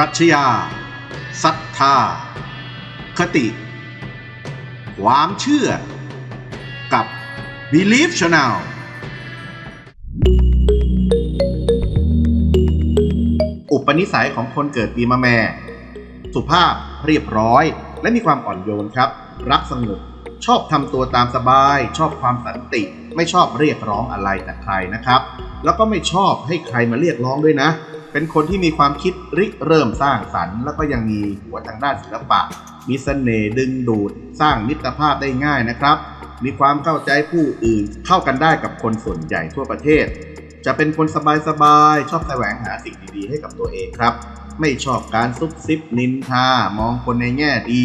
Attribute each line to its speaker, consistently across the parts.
Speaker 1: ปรัชญาศรัทธา คติ ความเชื่อ กับ Belief Channel อุปนิสัยของคนเกิดปีมะแม่ สุภาพเรียบร้อย และมีความอ่อนโยนครับ รักสงบชอบทำตัวตามสบาย ชอบความสันติ ไม่ชอบเรียกร้องอะไรจากใครนะครับ แล้วก็ไม่ชอบให้ใครมาเรียกร้องด้วยนะ เป็นคนที่มีความคิดริเริ่มสร้างสรรค์ แล้วก็ยังมีหัวทางด้านศิลปะ มีเสน่ห์ดึงดูด สร้างมิตรภาพได้ง่ายนะครับ มีความเข้าใจผู้อื่นเข้ากันได้กับคนส่วนใหญ่ทั่วประเทศ จะเป็นคนสบายๆชอบแสวงหาสิ่งดีๆให้กับตัวเองครับ ไม่ชอบการซุบซิบนินทามองคนในแง่ดี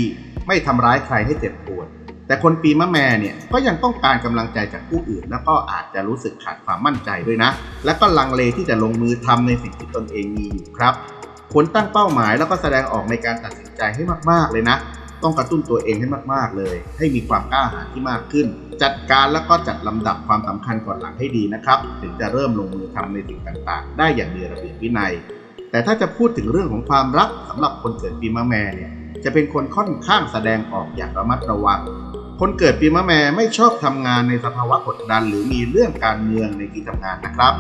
Speaker 1: ไม่ทำร้ายใครให้เจ็บปวด แต่คนปีมะแม่เนี่ยก็ยังต้องการกำลังใจจากผู้อื่น แล้วก็อาจจะรู้สึกขาดความมั่นใจด้วยนะ และก็ลังเลที่จะลงมือทำในสิ่งที่ตนเองมีอยู่ครับควรตั้งเป้าหมายแล้วก็แสดงออกในการตัดสินใจให้มาก ๆ เลยนะ ต้องกระตุ้นตัวเองให้มาก ๆ เลย ให้มีความกล้าหาญที่มากขึ้น จัดการแล้วก็จัดลำดับความสำคัญก่อนหลังให้ดีนะครับ ถึงจะเริ่มลงมือทำในสิ่งต่างๆ ได้อย่างมีระเบียบวินัย แต่ถ้าจะพูดถึงเรื่องของความรักสำหรับคนเกิดปีมะแม่เนี่ยจะเป็นคนค่อนข้างแสดงออกอย่างระมัดระวัง คนเกิดปีมะแม่ไม่ชอบทำงานในสภาวะกดดัน หรือมีเรื่องการเมืองในที่ทำงานนะครับ